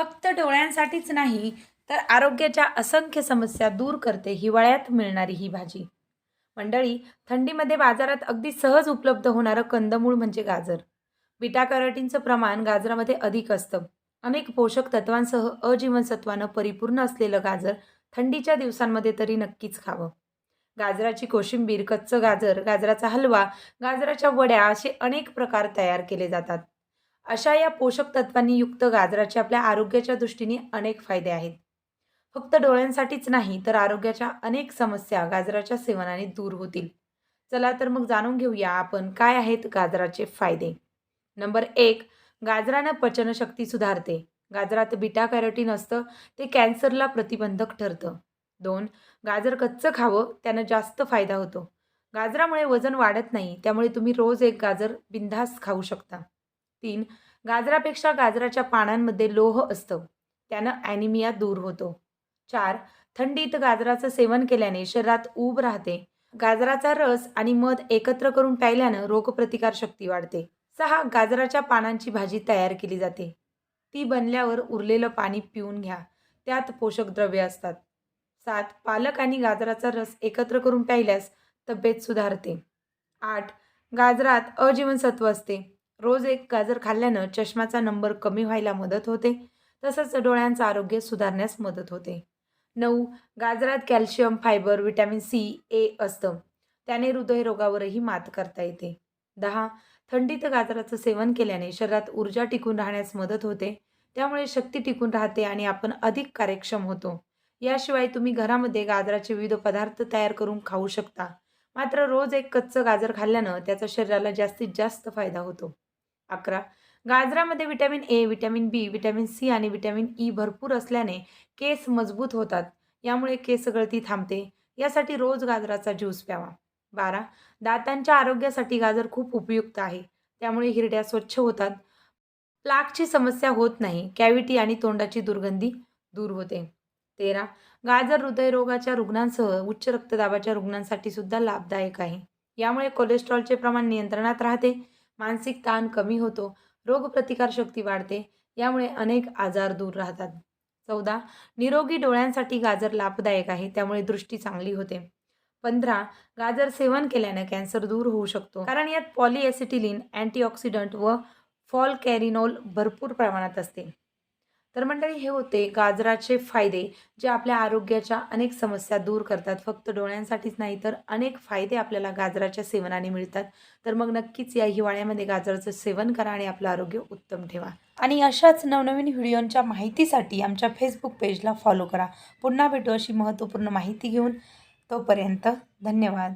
फक्त डोळ्यांसाठीच नाही तर आरोग्याच्या असंख्य समस्या दूर करते हिवाळ्यात मिळणारी ही भाजी. मंडळी थंडीमध्ये बाजारात अगदी सहज उपलब्ध होणारं कंदमूळ म्हणजे गाजर. बिटा कॅरोटीनचं प्रमाण गाजरामध्ये अधिक असतं. अनेक पोषक तत्वांसह अजीवनसत्वानं परिपूर्ण असलेलं गाजर थंडीच्या दिवसांमध्ये तरी नक्कीच खावं. गाजराची कोशिंबीर कच्चं गाजर गाजराचा हलवा गाजराच्या वड्या असे अनेक प्रकार तयार केले जातात. अशा या पोषक तत्वांनी युक्त गाजराचे आपल्या आरोग्याच्या दृष्टीने अनेक फायदे आहेत. फक्त डोळ्यांसाठीच नाही तर आरोग्याच्या अनेक समस्या गाजराच्या सेवनाने दूर होतील. चला तर मग जाणून घेऊया आपण काय आहेत गाजराचे फायदे. नंबर एक गाजरानं पचनशक्ती सुधारते. गाजरात बीटा कॅरोटीन असतं ते कॅन्सरला प्रतिबंधक ठरतं. दोन गाजर कच्चं खावं त्यानं जास्त फायदा होतो. गाजरामुळे वजन वाढत नाही त्यामुळे तुम्ही रोज एक गाजर बिंधास खाऊ शकता. तीन गाजरापेक्षा गाजराच्या पानांमध्ये लोह असतं. त्यानं ॲनिमिया दूर होतो. चार थंडीत गाजराचं सेवन केल्याने शरीरात ऊब राहते. गाजराचा रस आणि मध एकत्र करून प्यायल्यानं रोगप्रतिकार शक्ती वाढते. सहा गाजराच्या पानांची भाजी तयार केली जाते. ती बनल्यावर उरलेलं पाणी पिऊन घ्या. त्यात पोषक द्रव्ये असतात. सात पालक आणि गाजराचा रस एकत्र करून प्यायल्यास तब्येत सुधारते. आठ गाजरात अजीवनसत्व असते. रोज एक गाजर खाल्ल्यानं चष्म्याचा नंबर कमी व्हायला मदत होते तसंच डोळ्यांचं आरोग्य सुधारण्यास मदत होते. नऊ गाजरात calcium fibre vitamin C A असतं. त्याने हृदयरोगावरही मात करता येते. दहा थंडीत गाजराचं सेवन केल्याने शरीरात ऊर्जा टिकून राहण्यास मदत होते. त्यामुळे शक्ती टिकून राहते आणि आपण अधिक कार्यक्षम होतो. याशिवाय तुम्ही घरामध्ये गाजराचे विविध पदार्थ तयार करून खाऊ शकता. मात्र रोज एक कच्चं गाजर खाल्ल्यानं त्याचा शरीराला जास्तीत जास्त फायदा होतो. अकरा. गाजरामध्ये vitamin A vitamin B vitamin C आणि विटॅमिन ई e भरपूर असल्याने केस मजबूत होतात. यामुळे केस गळती थांबते. यासाठी रोज गाजराचा ज्यूस प्यावा. बारा. दातांच्या आरोग्यासाठी गाजर खूप उपयुक्त आहे. त्यामुळे हिरड्या स्वच्छ होतात. प्लाकची समस्या होत नाही. कॅव्हिटी आणि तोंडाची दुर्गंधी दूर होते. तेरा. गाजर हृदयरोगाच्या रुग्णांसह उच्च रक्तदाबाच्या रुग्णांसाठी सुद्धा लाभदायक आहे. यामुळे कोलेस्ट्रॉलचे प्रमाण नियंत्रणात राहते. मानसिक ताण कमी होतो रोगप्रतिकारशक्ती वाढते यामुळे अनेक आजार दूर राहतात. चौदा निरोगी डोळ्यांसाठी गाजर लाभदायक आहे त्यामुळे दृष्टी चांगली होते. पंधरा गाजर सेवन केल्याने कॅन्सर दूर होऊ शकतो कारण यात पॉलिएसिटिलिन अँटीऑक्सिडंट व फॉल कॅरिनॉल भरपूर प्रमाणात असते. तर मंडळी हे होते गाजराचे फायदे जे आपल्या आरोग्याच्या अनेक समस्या दूर करतात. फक्त डोळ्यांसाठीच नाही तर अनेक फायदे आपल्याला गाजराच्या सेवनाने मिळतात. तर मग नक्कीच या हिवाळ्यामध्ये गाजराचं सेवन करा आणि आपलं आरोग्य उत्तम ठेवा. आणि अशाच नवनवीन व्हिडिओंच्या माहितीसाठी आमच्या फेसबुक पेजला फॉलो करा. पुन्हा भेटू अशी महत्त्वपूर्ण माहिती घेऊन तोपर्यंत धन्यवाद.